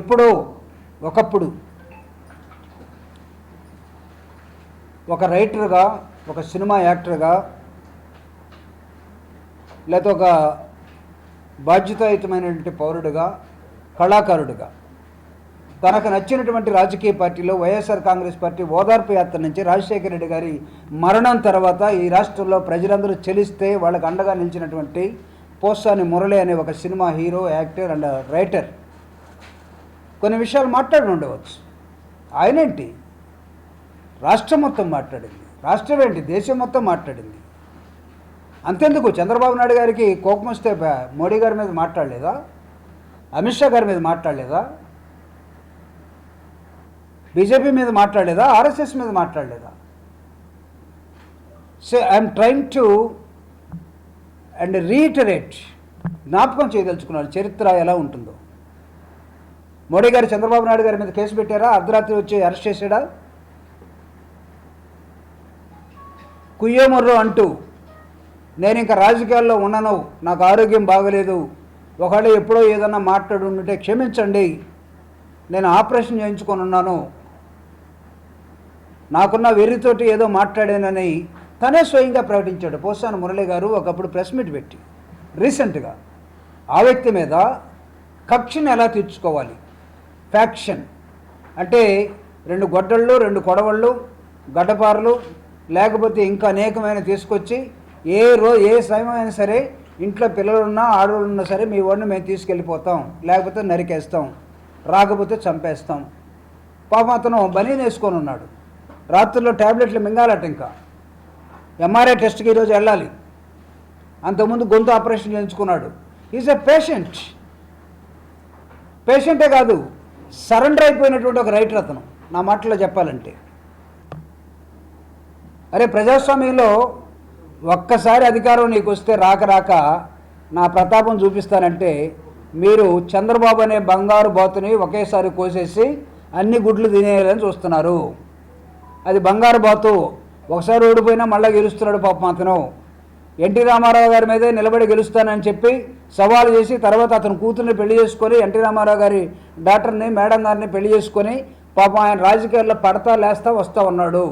ఎప్పుడో ఒకప్పుడు. ఒక రైటర్గా ఒక సినిమా యాక్టర్గా లేకపోతే ఒక బాధ్యతాయుతమైనటువంటి పౌరుడిగా కళాకారుడిగా. తనకు నచ్చినటువంటి రాజకీయ పార్టీలో వైఎస్ఆర్ కాంగ్రెస్ పార్టీ ఓదార్పు యాత్ర నుంచి రాజశేఖర రెడ్డి గారి మరణం తర్వాత ఈ రాష్ట్రంలో ప్రజలందరూ చెలిస్తే వాళ్ళకు అండగా నిలిచినటువంటి పోసాని మురళి అనే ఒక cinema hero actor and writer. కొన్ని విషయాలు మాట్లాడి ఉండవచ్చు. ఆయనేంటి? రాష్ట్రం మొత్తం మాట్లాడింది. రాష్ట్రం ఏంటి? దేశం మొత్తం మాట్లాడింది. అంతెందుకు? చంద్రబాబు నాయుడు గారికి కోపం వస్తే మోడీ గారి మీద మాట్లాడలేదా? అమిత్ షా గారి మీద మాట్లాడలేదా? బీజేపీ మీద మాట్లాడలేదా? ఆర్ఎస్ఎస్ మీద మాట్లాడలేదా? So I'm trying to and reiterate. జ్ఞాపకం చేయదలుచుకున్నాను చరిత్ర ఎలా ఉంటుందో. మోడీ గారు చంద్రబాబు నాయుడు గారి మీద కేసు పెట్టారా? అర్ధరాత్రి వచ్చి అరెస్ట్ చేశాడా? కుయ్యోమర్రో అంటూ నేను ఇంకా రాజకీయాల్లో ఉన్నాను నాకు ఆరోగ్యం బాగలేదు. ఒకవేళ ఎప్పుడో ఏదన్నా మాట్లాడి ఉంటే క్షమించండి. నేను ఆపరేషన్ చేయించుకొని ఉన్నాను. నాకున్న వెర్రితోటి ఏదో మాట్లాడానని తనే స్వయంగా ప్రకటించాడు. పోసాన మురళి గారు ఒకప్పుడు ప్రెస్ మీట్ పెట్టి రీసెంట్గా ఆ వ్యక్తి మీద కక్షను ఎలా తీర్చుకోవాలి? ఫ్యాక్షన్. అంటే రెండు గొడ్డళ్ళు రెండు కొడవళ్ళు గడ్డపారలు లేకపోతే ఇంకా అనేకమైన తీసుకొచ్చి ఏ రో ఏ సమయమైనా సరే ఇంట్లో పిల్లలున్నా ఆడవాళ్ళు ఉన్నా సరే మీ వాడిని మేము తీసుకెళ్ళిపోతాం. లేకపోతే నరికేస్తాం. రాకపోతే చంపేస్తాం. పాపం అతను బనీన్ వేసుకొని ఉన్నాడు. రాత్రుల్లో ట్యాబ్లెట్లు మింగాలట ఇంకా. ఎంఆర్ఐ టెస్ట్కి ఈరోజు వెళ్ళాలి. అంతకుముందు గొంతు ఆపరేషన్ చేయించుకున్నాడు. ఈజ్ ఎ పేషెంట్ పేషెంటే కాదు. సరెండర్ అయిపోయినటువంటి ఒక రైటర్ అతను. నా మాటలో చెప్పాలంటే. అరే ప్రజాస్వామ్యంలో ఒక్కసారి అధికారం నీకు వస్తే రాక రాక నా ప్రతాపం చూపిస్తానంటే మీరు చంద్రబాబు అనే బంగారు బాతుని ఒకేసారి కోసేసి అన్ని గుడ్లు తినేయాలని చూస్తున్నారు. అది బంగారు బాతు. ఒకసారి ఓడిపోయినా మళ్ళీ గెలుస్తున్నాడు పాపం అతను. ఎన్టీ రామారావు గారి మీదే నిలబడి గెలుస్తానని చెప్పి సవాలు చేసి తర్వాత అతను కూతుర్ని పెళ్ళి చేసుకొని ఎన్టీ రామారావు గారి డాక్టర్ని మేడం గారిని పెళ్ళి చేసుకొని పాపం ఆయన రాజకీయాల్లో పడతా లేస్తా వస్తూ ఉన్నాడు.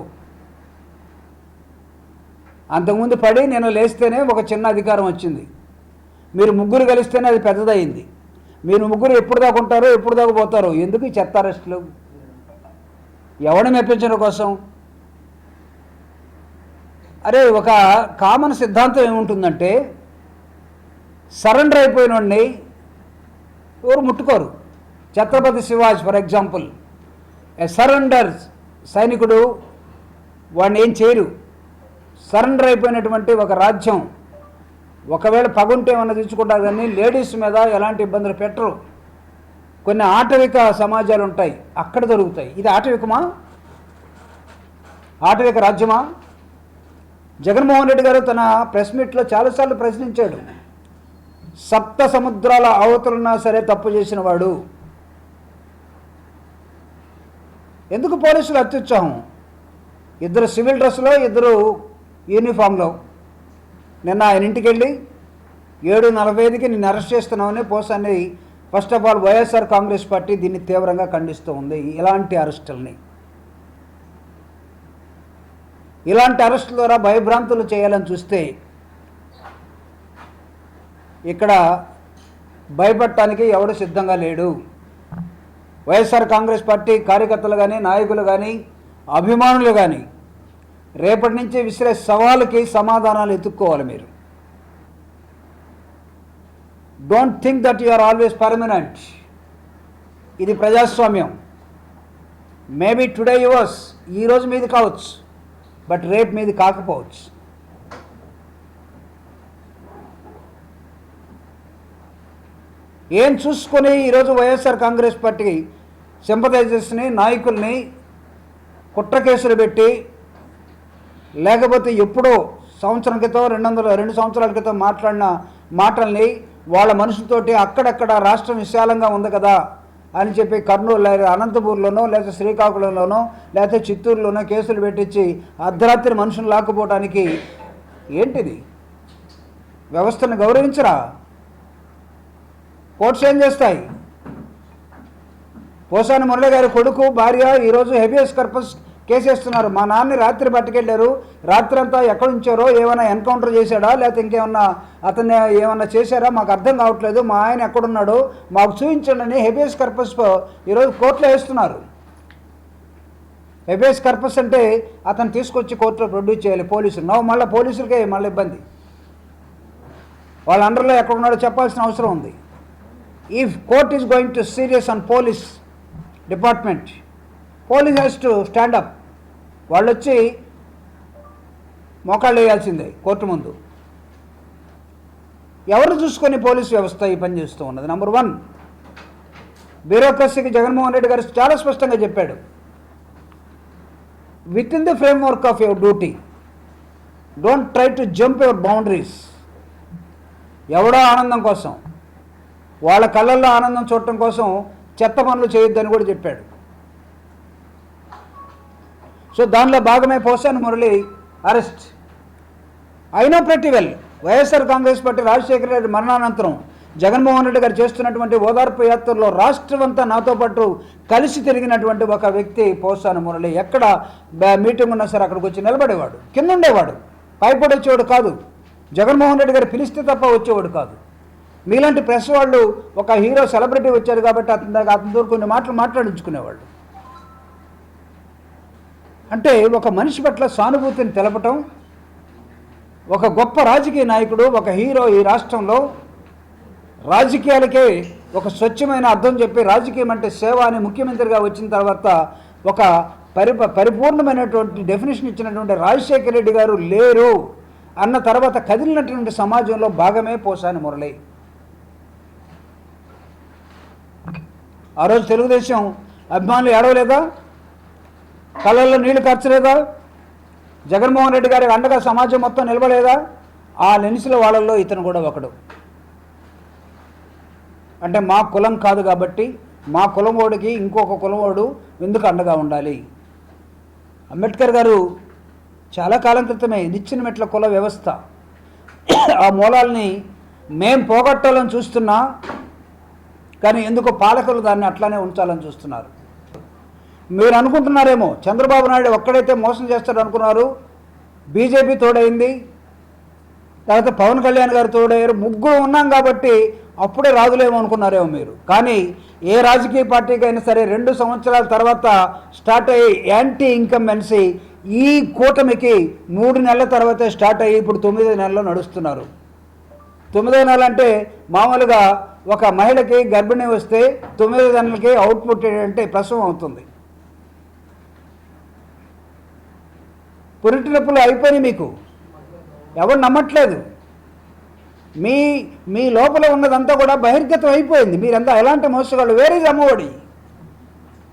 అంతకుముందు పడి నేను లేస్తేనే ఒక చిన్న అధికారం వచ్చింది. మీరు ముగ్గురు కలిస్తేనే అది పెద్దదయింది. మీరు ముగ్గురు ఎప్పుడు దాకా ఉంటారో ఎప్పుడు దాకా పోతారో ఎందుకు ఈ చెత్త అరెస్టులు? ఎవరిని మెప్పించడం కోసం? అరే ఒక కామన్ సిద్ధాంతం ఏముంటుందంటే సరెండర్ అయిపోయిన వాడిని ఎవరు ముట్టుకోరు. Chhatrapati Shivaji for example a surrender సైనికుడు వాడిని ఏం చేయరు. సరెండర్ అయిపోయినటువంటి ఒక రాజ్యం ఒకవేళ పగుంటే ఏమన్నా తెచ్చుకుంటారు కానీ లేడీస్ మీద ఎలాంటి ఇబ్బందులు పెట్టరు. కొన్ని ఆటవిక సమాజాలు ఉంటాయి అక్కడ దొరుకుతాయి. ఇది ఆటవికమా? ఆటవిక రాజ్యమా? జగన్మోహన్ రెడ్డి గారు తన ప్రెస్ మీట్లో చాలాసార్లు ప్రశ్నించాడు. సప్త సముద్రాల అవతలున్నా సరే తప్పు చేసిన వాడు. ఎందుకు పోలీసులు అత్యుత్సాహం? ఇద్దరు సివిల్ డ్రెస్లో ఇద్దరు యూనిఫామ్లో. నిన్న ఆయన ఇంటికి వెళ్ళి ఏడు నలభై ఐదుకి నిన్ను అరెస్ట్ చేస్తున్నామని పోసాన్ని first of all YSR Congress party దీన్ని తీవ్రంగా ఖండిస్తూ ఉంది. ఇలాంటి అరెస్టుల్ని. ఇలాంటి అరెస్టుల ద్వారా భయభ్రాంతులు చేయాలని చూస్తే ఇక్కడ భయపడటానికి ఎవడు సిద్ధంగా లేడు. వైఎస్ఆర్ కాంగ్రెస్ పార్టీ కార్యకర్తలు కానీ నాయకులు కానీ అభిమానులు కానీ రేపటి నుంచి విసిరే సవాలుకి సమాధానాలు ఎత్తుక్కోవాలి మీరు. Don't think that you are always permanent ఇది ప్రజాస్వామ్యం. మేబీ టుడే యువర్స్ ఈరోజు మీది కావచ్చు. బట్ రేపు మీది కాకపోవచ్చు. ఏం చూసుకొని ఈరోజు వైఎస్ఆర్ కాంగ్రెస్ పార్టీ సింపథైజర్స్ని నాయకుల్ని కుట్ర కేసులు పెట్టి లేకపోతే ఎప్పుడో సంవత్సరం క్రితం రెండు వందల రెండు సంవత్సరాల క్రితం మాట్లాడిన మాటల్ని వాళ్ళ మనుషులతోటి అక్కడక్కడ రాష్ట్రం విశాలంగా ఉంది కదా. అని చెప్పి కర్నూలు లేదా అనంతపూర్లోనో లేదా శ్రీకాకుళంలోనో లేకపోతే చిత్తూరులోనో కేసులు పెట్టించి అర్ధరాత్రి మనుషులు లాక్కుపోవటానికి ఏంటిది? వ్యవస్థను గౌరవించరా? కోర్ట్స్ ఏం చేస్తాయి? పోసాని మురళి గారి కొడుకు భార్య ఈరోజు హెబియస్ కర్పస్ కేసేస్తున్నారు. మా నాన్నని రాత్రి పట్టుకెళ్ళారు. రాత్రి అంతా ఎక్కడ ఉంచారో ఏమైనా ఎన్కౌంటర్ చేశాడా లేకపోతే ఇంకేమన్నా అతన్ని ఏమన్నా చేశారా? మాకు అర్థం కావట్లేదు. మా ఆయన ఎక్కడున్నాడో? మాకు చూపించండి అని హెబియస్ కర్పస్ ఈరోజు కోర్టులో వేస్తున్నారు. హెబియస్ కర్పస్ అంటే అతను తీసుకొచ్చి కోర్టులో ప్రొడ్యూస్ చేయాలి. పోలీసులు. నవ్వు మళ్ళీ పోలీసులకే మళ్ళీ ఇబ్బంది. వాళ్ళ అండర్లో ఎక్కడున్నాడో చెప్పాల్సిన అవసరం ఉంది. If court is going to serious on police department police has to stand up వాళ్ళు వచ్చి మోకాళ్ళు వేయాల్సిందే కోర్టు ముందు. ఎవరు చూసుకొని పోలీస్ వ్యవస్థ ఈ పని చేస్తూ ఉన్నది? నెంబర్ వన్ బ్యూరోక్రసీకి జగన్మోహన్ రెడ్డి గారు చాలా స్పష్టంగా చెప్పాడు. Within the framework of your duty don't try to jump your boundaries ఎవడో ఆనందం కోసం వాళ్ళ కళ్ళల్లో ఆనందం చూడటం కోసం చెత్త పనులు చేయొద్దని కూడా చెప్పాడు. సో దానిలో భాగమే పోసాని మురళి అరెస్ట్. అయినా ప్రతి వెల్ వైఎస్ఆర్ కాంగ్రెస్ పార్టీ రాజశేఖర రెడ్డి మరణానంతరం జగన్మోహన్ రెడ్డి గారు చేస్తున్నటువంటి ఓదార్పు యాత్రలో రాష్ట్రం అంతా నాతో పాటు కలిసి తిరిగినటువంటి ఒక వ్యక్తి పోసాని మురళి. ఎక్కడ బ- మీటింగ్ ఉన్నా సరే అక్కడికి వచ్చి నిలబడేవాడు. కింద ఉండేవాడు పైపడి వచ్చేవాడు కాదు. జగన్మోహన్ రెడ్డి గారు పిలిస్తే తప్ప వచ్చేవాడు కాదు. మీలాంటి ప్రెస్ వాళ్ళు ఒక హీరో సెలబ్రిటీ వచ్చారు కాబట్టి అతని దగ్గర అతని కొన్ని మాటలు మాట్లాడించుకునేవాళ్ళు. అంటే ఒక మనిషి పట్ల సానుభూతిని తెలపటం ఒక గొప్ప రాజకీయ నాయకుడు ఒక హీరో ఈ రాష్ట్రంలో రాజకీయాలకే ఒక స్వచ్ఛమైన అర్థం చెప్పి రాజకీయం అంటే సేవ అని ముఖ్యమంత్రిగా వచ్చిన తర్వాత ఒక పరి పరిపూర్ణమైనటువంటి డెఫినేషన్ ఇచ్చినటువంటి రాజశేఖర రెడ్డి గారు లేరు అన్న తర్వాత కదిలినటువంటి సమాజంలో భాగమే పోసాని మురళి. ఆ రోజు తెలుగుదేశం అభిమానులు ఏడవలేదా? కళ్ళల్లో నీళ్ళు ఖర్చలేదా జగన్మోహన్ రెడ్డి గారి అండగా సమాజం మొత్తం నిలబడలేదా? ఆ లెన్స్ల వాళ్ళల్లో ఇతను కూడా ఒకడు. అంటే మా కులం కాదు కాబట్టి మా కులమోడికి ఇంకొక కులమోడు ఎందుకు అండగా ఉండాలి? అంబేద్కర్ గారు చాలా కాలం క్రితమే నిచ్చిన మెట్ల కుల వ్యవస్థ. ఆ మూలాల్ని మేం పోగొట్టాలని చూస్తున్నా కానీ ఎందుకో పాలకులు దాన్ని అట్లానే ఉంచాలని చూస్తున్నారు. మీరు అనుకుంటున్నారేమో. చంద్రబాబు నాయుడు ఒక్కడైతే మోసం చేస్తాడు అనుకున్నారు. బీజేపీ తోడైంది. తర్వాత పవన్ కళ్యాణ్ గారు తోడయ్యారు. ముగ్గురు ఉన్నాం కాబట్టి అప్పుడే రాదులేమో అనుకున్నారేమో మీరు. కానీ ఏ రాజకీయ పార్టీకి అయినా సరే రెండు సంవత్సరాల తర్వాత స్టార్ట్ అయ్యి యాంటీ ఇన్కంబెన్సీ ఈ కూటమికి మూడు నెలల తర్వాతే స్టార్ట్ అయ్యి ఇప్పుడు తొమ్మిదో నెలలో నడుస్తున్నారు. తొమ్మిదో నెల అంటే మామూలుగా ఒక మహిళకి గర్భిణి వస్తే తొమ్మిదో నెలలకి అవుట్పుట్ అంటే ప్రసవం అవుతుంది. పురిటి నొప్పులు అయిపోయినాయి మీకు. ఎవరు నమ్మట్లేదు. మీ మీ లోపల ఉన్నదంతా కూడా బహిర్గతం అయిపోయింది. మీరంతా ఎలాంటి మోసగాళ్ళు? వేరే అమ్మఒడి?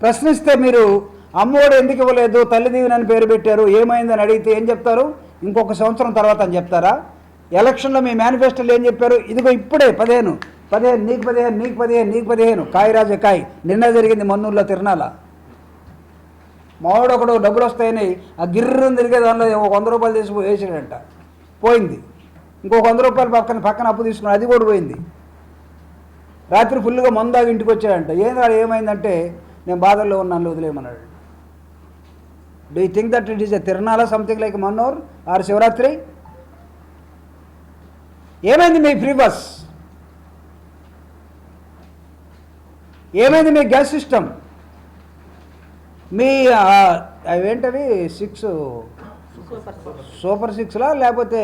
ప్రశ్నిస్తే మీరు అమ్మఒడి ఎందుకు ఇవ్వలేదు? తల్లిదీవినని పేరు పెట్టారు. ఏమైందని అడిగితే ఏం చెప్తారు? ఇంకొక సంవత్సరం తర్వాత అని చెప్తారా? ఎలక్షన్లో మీ మేనిఫెస్టోలో ఏం చెప్పారు? ఇదిగో ఇప్పుడే పదిహేను. పదిహేను నీకు పదిహేను నీకు పదిహేను నీకు పదిహేను. కాయరాజ కాయ్. నిన్న జరిగింది మన్నూరులో తిరణాల మావాడు ఒకడు డబ్బులు వస్తాయని ఆ గిర్రం తిరిగే దానిలో ఒక వంద రూపాయలు తీసి వేసాడంట పోయింది. ఇంకొక వంద రూపాయలు పక్కన పక్కన అప్పు తీసుకుని అది కూడా పోయింది. రాత్రి ఫుల్గా మందాగి ఇంటికి వచ్చాడంట. ఏందా ఏమైందంటే నేను బాధల్లో ఉన్నాను వదిలేయమన్నాడు. Do you think that it is a తిరణాల something like మన్నోర్ ఆర్ శివరాత్రి ఏమైంది మీ ఫ్రీ బస్ ఏమైంది మీ గ్యాస్ సిస్టమ్ మీ అవేంటవి? సిక్స్? సూపర్ సిక్స్లా? లేకపోతే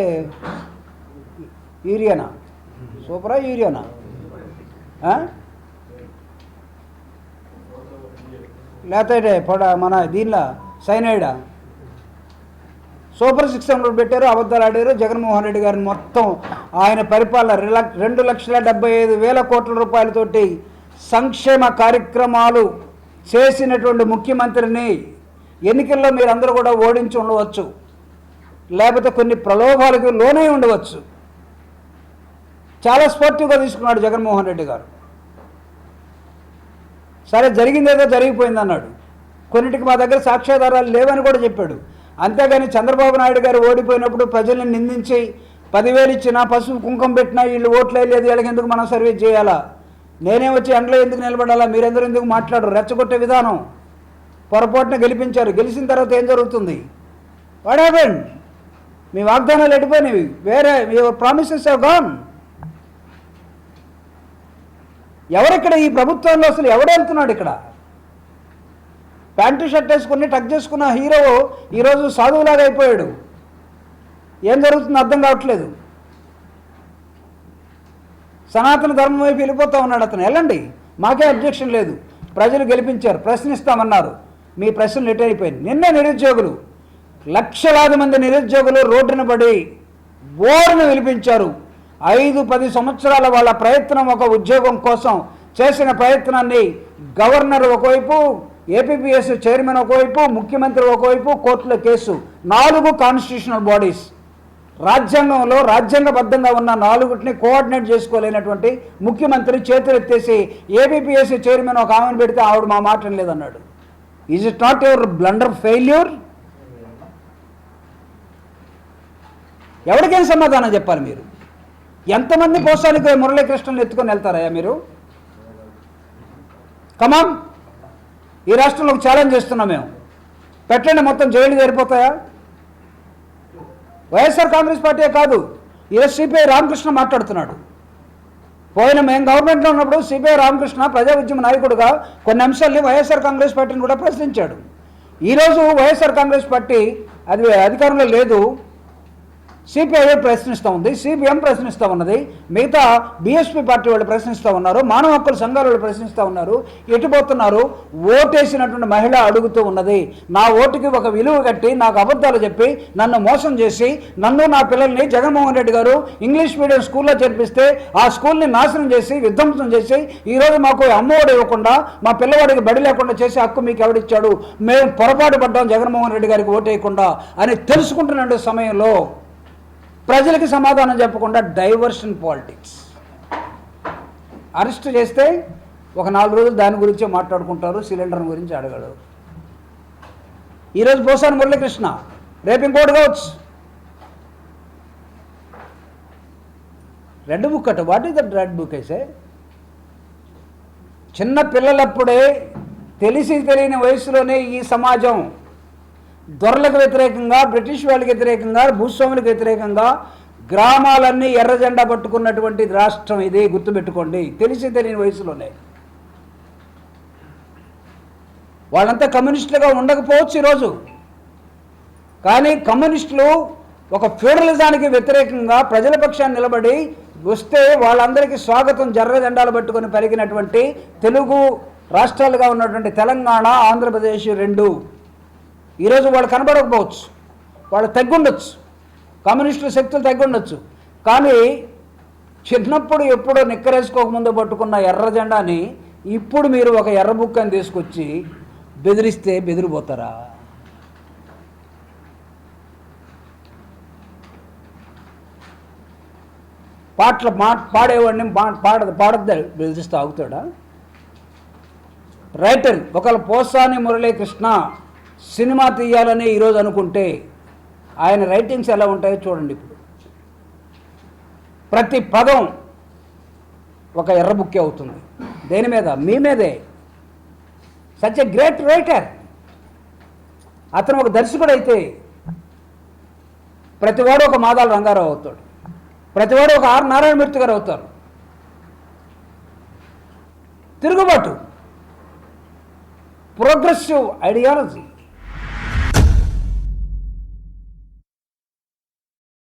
యూరియానా సూపరా? యూరియానా లేకపోతే పొడ మన దీనిలో? సైనైడా సూపర్ సిక్స్ హండ్రెడ్ పెట్టారు అబద్ధాలు ఆడారు. జగన్మోహన్ రెడ్డి గారిని మొత్తం ఆయన పరిపాలన రెండు లక్షల డెబ్బై ఐదు వేల కోట్ల రూపాయలతోటి సంక్షేమ కార్యక్రమాలు చేసినటువంటి ముఖ్యమంత్రిని ఎన్నికల్లో మీరందరూ కూడా ఓడించి ఉండవచ్చు. లేకపోతే కొన్ని ప్రలోభాలకు లోనై ఉండవచ్చు. చాలా స్పోర్టివ్గా తీసుకున్నాడు జగన్మోహన్ రెడ్డి గారు. సరే జరిగిందేదో జరిగిపోయింది అన్నాడు కొన్నిటికి మా దగ్గర సాక్ష్యాధారాలు లేవని కూడా చెప్పాడు. అంతేగాని చంద్రబాబు నాయుడు గారు ఓడిపోయినప్పుడు ప్రజల్ని నిందించి పదివేలు ఇచ్చినా పసుపు కుంకం పెట్టినా వీళ్ళు ఓట్లు వేయలేదు వీళ్ళకి ఎందుకు మనం సర్వీస్ చేయాలా? నేనే వచ్చి ఎండలో ఎందుకు నిలబడాలా? మీరెందరూ ఎందుకు మాట్లాడరు? రెచ్చగొట్టే విధానం. పొరపాటున గెలిపించారు. గెలిచిన తర్వాత ఏం జరుగుతుంది? వాట్ హ్యాపెండ్ మీ వాగ్దానాలు ఎడిపోయినవి. వేరే యువర్ ప్రామిసెస్ హ్యావ్ గాన్ ఎవరిక్కడ ఈ ప్రభుత్వంలో అసలు ఎవడు వెళ్తున్నాడు ఇక్కడ? ప్యాంటు షర్ట్ వేసుకుని టక్ చేసుకున్న హీరో ఈరోజు సాధువులాగా అయిపోయాడు. ఏం జరుగుతుందో అర్థం కావట్లేదు. సనాతన ధర్మం వైపు వెళ్ళిపోతా ఉన్నాడు అతను. వెళ్ళండి. మాకే అబ్జెక్షన్ లేదు. ప్రజలు గెలిపించారు. ప్రశ్నిస్తామన్నారు. మీ ప్రశ్నలు ఎటు అయిపోయింది. నిన్నే నిరుద్యోగులు లక్షలాది మంది నిరుద్యోగులు రోడ్డున పడి బోరును విలిపించారు. ఐదు పది సంవత్సరాల వాళ్ళ ప్రయత్నం ఒక ఉద్యోగం కోసం చేసిన ప్రయత్నాన్ని గవర్నర్ ఒకవైపు ఏపీపీఎస్ చైర్మన్ ఒకవైపు ముఖ్యమంత్రి ఒకవైపు కోర్టుల కేసు. నాలుగు కాన్స్టిట్యూషనల్ బాడీస్. రాజ్యాంగంలో రాజ్యాంగబద్ధంగా ఉన్న నాలుగుటిని కోఆర్డినేట్ చేసుకోలేనటువంటి ముఖ్యమంత్రి చేతులు ఎత్తేసి ఏబిపిఎస్సి చైర్మన్ ఒక ఆమెను పెడితే ఆవిడ మా మాట లేదన్నాడు. Is it not your blunder failure ఎవరికైనా సమాధానం చెప్పాలి మీరు? ఎంతమంది పోసానికి మురళీకృష్ణను ఎత్తుకొని వెళ్తారయ్యా మీరు? కమాన్ ఈ రాష్ట్రంలో ఒక ఛాలెంజ్ చేస్తున్నాం మేము. పెట్టండి మొత్తం జైలు జరిపోతాయా? వైఎస్ఆర్ కాంగ్రెస్ పార్టీ కాదు ఈరోజు సిపిఐ రామకృష్ణ మాట్లాడుతున్నాడు. పోయిన మేము గవర్నమెంట్లో ఉన్నప్పుడు సిపిఐ రామకృష్ణ ప్రజా ఉద్యమ నాయకుడుగా కొన్ని అంశాల్ని వైఎస్ఆర్ కాంగ్రెస్ పార్టీని కూడా ప్రశ్నించాడు. ఈరోజు వైఎస్ఆర్ కాంగ్రెస్ పార్టీ అది అధికారంలో లేదు సిపిఐ ప్రశ్నిస్తూ ఉంది. సిపిఎం ప్రశ్నిస్తూ ఉన్నది. మిగతా బీఎస్పీ పార్టీ వాళ్ళు ప్రశ్నిస్తూ ఉన్నారు. మానవ హక్కుల సంఘాల వాళ్ళు ప్రశ్నిస్తూ ఉన్నారు. ఎటుపోతున్నారు ఓటేసినటువంటి మహిళ అడుగుతూ ఉన్నది. నా ఓటుకి ఒక విలువ కట్టి నాకు అబద్ధాలు చెప్పి నన్ను మోసం చేసి నన్ను నా పిల్లల్ని జగన్మోహన్ రెడ్డి గారు ఇంగ్లీష్ మీడియం స్కూల్లో చేర్పిస్తే ఆ స్కూల్ని నాశనం చేసి విధ్వంసం చేసి ఈరోజు మాకు అమ్మఒడి ఇవ్వకుండా మా పిల్లవాడికి బడి లేకుండా చేసే హక్కు మీకు ఎవడిచ్చాడు? మేము పొరపాటు పడ్డాం జగన్మోహన్ రెడ్డి గారికి ఓటేయకుండా అని తెలుసుకుంటున్న సమయంలో ప్రజలకి సమాధానం చెప్పకుండా డైవర్షన్ పాలిటిక్స్. అరెస్ట్ చేస్తే ఒక నాలుగు రోజులు దాని గురించే మాట్లాడుకుంటారు సిలిండర్ గురించి అడగడు ఈరోజు పోసాను మురళీకృష్ణ రేపు ఇంకోటి కావచ్చు. రెడ్ బుక్ అట what is that red book అయితే? చిన్న పిల్లలప్పుడే తెలిసి తెలియని వయసులోనే ఈ సమాజం దొరలకు వ్యతిరేకంగా బ్రిటిష్ వాళ్ళకి వ్యతిరేకంగా భూస్వాములకు వ్యతిరేకంగా గ్రామాలన్నీ ఎర్రజెండా పట్టుకున్నటువంటి రాష్ట్రం ఇది గుర్తుపెట్టుకోండి. తెలిసి తెలియని వయసులోనే. వాళ్ళంతా కమ్యూనిస్టులుగా ఉండకపోవచ్చు ఈరోజు. కానీ కమ్యూనిస్టులు ఒక ఫ్యూడలిజానికి వ్యతిరేకంగా ప్రజల పక్షాన్ని నిలబడి వస్తే వాళ్ళందరికీ స్వాగతం జర్ర జెండాలు పట్టుకొని పెరిగినటువంటి తెలుగు రాష్ట్రాలుగా ఉన్నటువంటి తెలంగాణ ఆంధ్రప్రదేశ్ రెండు. ఈరోజు వాళ్ళు కనబడకపోవచ్చు. వాళ్ళు తగ్గుండొచ్చు. కమ్యూనిస్టుల శక్తులు తగ్గుండొచ్చు. కానీ చిన్నప్పుడు ఎప్పుడో నిక్కరేసుకోకముందు పట్టుకున్న ఎర్ర జెండాని ఇప్పుడు మీరు ఒక ఎర్ర బుక్కని తీసుకొచ్చి బెదిరిస్తే బెదిరిపోతారా? పాటలు మా పాడేవాడిని పాడ పాడద్దా. బెదిరిస్తే ఆగుతాడా? రైటర్ ఒకళ్ళు పోసాని మురళీకృష్ణ సినిమా తీయాలని ఈరోజు అనుకుంటే ఆయన రైటింగ్స్ ఎలా ఉంటాయో చూడండి ఇప్పుడు. ప్రతి పదం ఒక ఎర్రబుక్కే అవుతుంది. దేని మీద? మీ మీదే. Such a great writer. అతను ఒక దర్శకుడు అయితే ప్రతివాడు ఒక మాదాల రంగారావు అవుతాడు. ప్రతివాడు ఒక ఆర్ నారాయణమూర్తి గారు అవుతారు. తిరుగుబాటు. Progressive ideology.